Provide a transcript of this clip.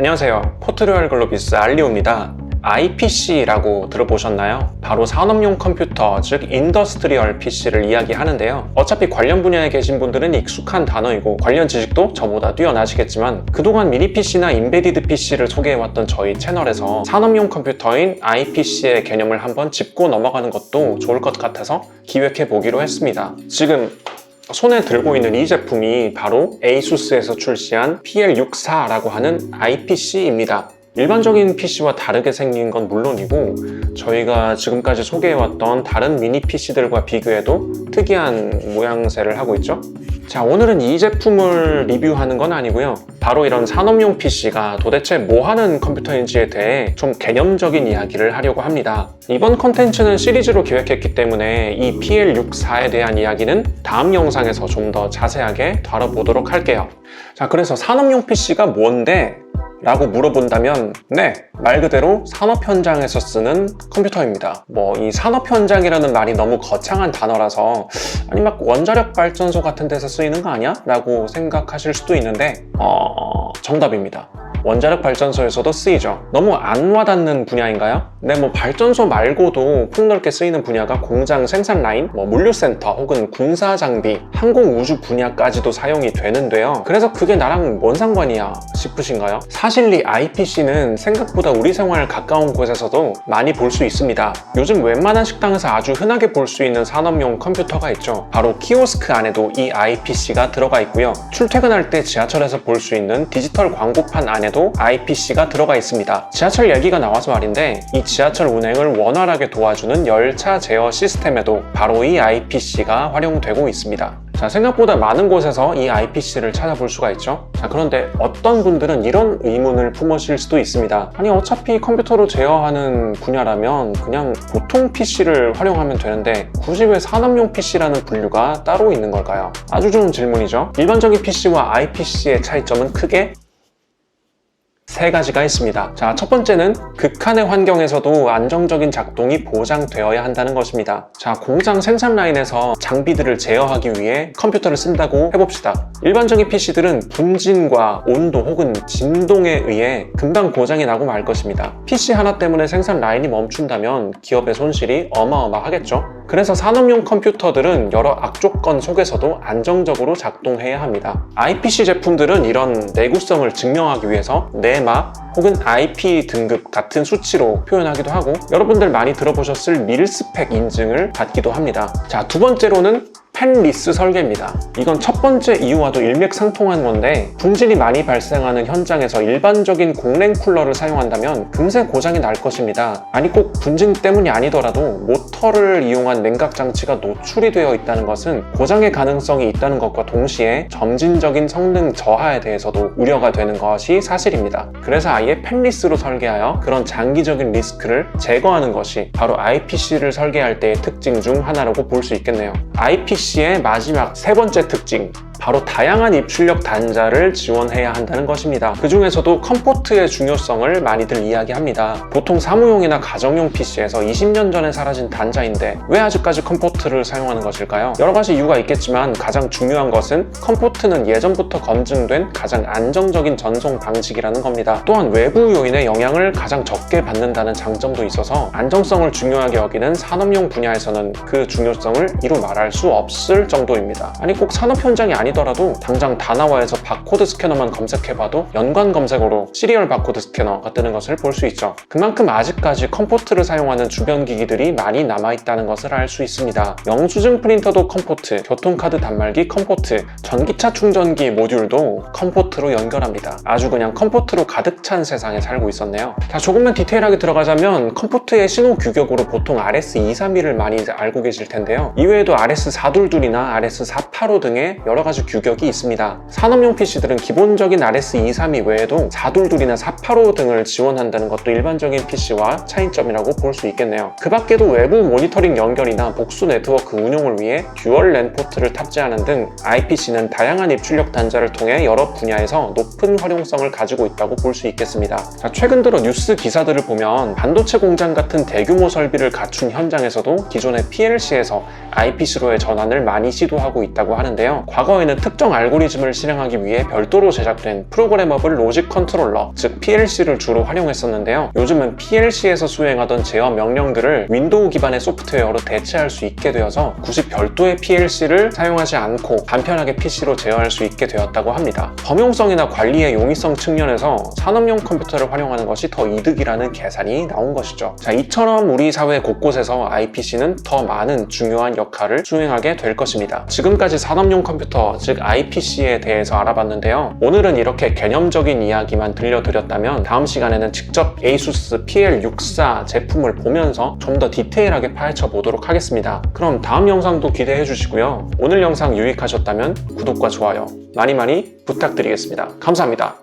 안녕하세요. 포트리얼 글로비스 알리오입니다. IPC라고 들어보셨나요? 바로 산업용 컴퓨터, 즉 인더스트리얼 PC를 이야기하는데요. 어차피 관련 분야에 계신 분들은 익숙한 단어이고 관련 지식도 저보다 뛰어나시겠지만 그동안 미니 PC나 인베디드 PC를 소개해왔던 저희 채널에서 산업용 컴퓨터인 IPC의 개념을 한번 짚고 넘어가는 것도 좋을 것 같아서 기획해 보기로 했습니다. 지금 손에 들고 있는 이 제품이 바로 ASUS에서 출시한 PL64라고 하는 IPC입니다. 일반적인 PC와 다르게 생긴 건 물론이고 저희가 지금까지 소개해왔던 다른 미니 PC들과 비교해도 특이한 모양새를 하고 있죠. 자, 오늘은 이 제품을 리뷰하는 건 아니고요. 바로 이런 산업용 PC가 도대체 뭐 하는 컴퓨터인지에 대해 좀 개념적인 이야기를 하려고 합니다. 이번 컨텐츠는 시리즈로 기획했기 때문에 이 PL64에 대한 이야기는 다음 영상에서 좀 더 자세하게 다뤄보도록 할게요. 자, 그래서 산업용 PC가 뭔데? 라고 물어본다면 네, 말 그대로 산업 현장에서 쓰는 컴퓨터입니다. 뭐 이 산업 현장이라는 말이 너무 거창한 단어라서 아니 막 원자력 발전소 같은 데서 쓰이는 거 아니야? 라고 생각하실 수도 있는데 어, 정답입니다. 원자력 발전소에서도 쓰이죠. 너무 안 와닿는 분야인가요? 네, 뭐 발전소 말고도 폭넓게 쓰이는 분야가 공장 생산 라인, 뭐 물류센터 혹은 군사 장비, 항공 우주 분야까지도 사용이 되는데요. 그래서 그게 나랑 뭔 상관이야 싶으신가요? 사실 이 IPC는 생각보다 우리 생활 가까운 곳에서도 많이 볼 수 있습니다. 요즘 웬만한 식당에서 아주 흔하게 볼 수 있는 산업용 컴퓨터가 있죠. 바로 키오스크 안에도 이 IPC가 들어가 있고요. 출퇴근할 때 지하철에서 볼 수 있는 디지털 광고판 안에도 IPC가 들어가 있습니다. 지하철 얘기가 나와서 말인데 이 지하철 운행을 원활하게 도와주는 열차 제어 시스템에도 바로 이 IPC가 활용되고 있습니다. 자, 생각보다 많은 곳에서 이 IPC를 찾아볼 수가 있죠. 자, 그런데 어떤 분들은 이런 의문을 품으실 수도 있습니다. 아니, 어차피 컴퓨터로 제어하는 분야라면 그냥 보통 PC를 활용하면 되는데 굳이 왜 산업용 PC라는 분류가 따로 있는 걸까요? 아주 좋은 질문이죠. 일반적인 PC와 IPC의 차이점은 크게 세 가지가 있습니다. 자, 첫 번째는 극한의 환경에서도 안정적인 작동이 보장되어야 한다는 것입니다. 자, 공장 생산 라인에서 장비들을 제어하기 위해 컴퓨터를 쓴다고 해봅시다. 일반적인 PC들은 분진과 온도 혹은 진동에 의해 금방 고장이 나고 말 것입니다. PC 하나 때문에 생산 라인이 멈춘다면 기업의 손실이 어마어마하겠죠? 그래서 산업용 컴퓨터들은 여러 악조건 속에서도 안정적으로 작동해야 합니다. IPC 제품들은 이런 내구성을 증명하기 위해서 네마 혹은 IP 등급 같은 수치로 표현하기도 하고 여러분들 많이 들어보셨을 밀스펙 인증을 받기도 합니다. 자, 두 번째로는 펜리스 설계입니다. 이건 첫 번째 이유와도 일맥상통한 건데 분진이 많이 발생하는 현장에서 일반적인 공랭 쿨러를 사용한다면 금세 고장이 날 것입니다. 아니 꼭 분진 때문이 아니더라도 모터를 이용한 냉각 장치가 노출이 되어 있다는 것은 고장의 가능성이 있다는 것과 동시에 점진적인 성능 저하에 대해서도 우려가 되는 것이 사실입니다. 그래서 아예 펜리스로 설계하여 그런 장기적인 리스크를 제거하는 것이 바로 IPC를 설계할 때의 특징 중 하나라고 볼 수 있겠네요. IPC PC의 마지막 세 번째 특징 바로 다양한 입출력 단자를 지원해야 한다는 것입니다. 그 중에서도 컴포트의 중요성을 많이들 이야기합니다. 보통 사무용이나 가정용 PC에서 20년 전에 사라진 단자인데 왜 아직까지 컴포트를 사용하는 것일까요? 여러 가지 이유가 있겠지만 가장 중요한 것은 컴포트는 예전부터 검증된 가장 안정적인 전송 방식이라는 겁니다. 또한 외부 요인의 영향을 가장 적게 받는다는 장점도 있어서 안정성을 중요하게 여기는 산업용 분야에서는 그 중요성을 이루 말할 수 없을 정도입니다. 아니 꼭 산업 현장이 아니 아니더라도 당장 다나와에서 바코드 스캐너만 검색해봐도 연관 검색어로 시리얼 바코드 스캐너가 뜨는 것을 볼 수 있죠. 그만큼 아직까지 컴포트를 사용하는 주변 기기들이 많이 남아있다는 것을 알 수 있습니다. 영수증 프린터도 컴포트, 교통카드 단말기 컴포트, 전기차 충전기 모듈도 컴포트로 연결합니다. 아주 그냥 컴포트로 가득 찬 세상에 살고 있었네요. 자, 조금만 디테일하게 들어가자면 컴포트의 신호 규격으로 보통 RS232를 많이 알고 계실 텐데요. 이외에도 RS422이나 RS485 등의 여러 가지 규격이 있습니다. 산업용 PC들은 기본적인 RS232 외에도 422이나 485 등을 지원한다는 것도 일반적인 PC와 차이점이라고 볼 수 있겠네요. 그 밖에도 외부 모니터링 연결이나 복수 네트워크 운용을 위해 듀얼 랜 포트를 탑재하는 등 IPC는 다양한 입출력 단자를 통해 여러 분야에서 높은 활용성을 가지고 있다고 볼 수 있겠습니다. 자, 최근 들어 뉴스 기사들을 보면 반도체 공장 같은 대규모 설비를 갖춘 현장에서도 기존의 PLC에서 IPC로의 전환을 많이 시도하고 있다고 하는데요. 과거에는 예전에는 특정 알고리즘을 실행하기 위해 별도로 제작된 프로그래머블 로직 컨트롤러, 즉 PLC를 주로 활용했었는데요. 요즘은 PLC에서 수행하던 제어 명령들을 윈도우 기반의 소프트웨어로 대체할 수 있게 되어서 굳이 별도의 PLC를 사용하지 않고 간편하게 PC로 제어할 수 있게 되었다고 합니다. 범용성이나 관리의 용이성 측면에서 산업용 컴퓨터를 활용하는 것이 더 이득이라는 계산이 나온 것이죠. 자, 이처럼 우리 사회 곳곳에서 IPC는 더 많은 중요한 역할을 수행하게 될 것입니다. 지금까지 산업용 컴퓨터, 즉 IPC에 대해서 알아봤는데요. 오늘은 이렇게 개념적인 이야기만 들려드렸다면 다음 시간에는 직접 ASUS PL64 제품을 보면서 좀 더 디테일하게 파헤쳐 보도록 하겠습니다. 그럼 다음 영상도 기대해 주시고요. 오늘 영상 유익하셨다면 구독과 좋아요 많이 많이 부탁드리겠습니다. 감사합니다.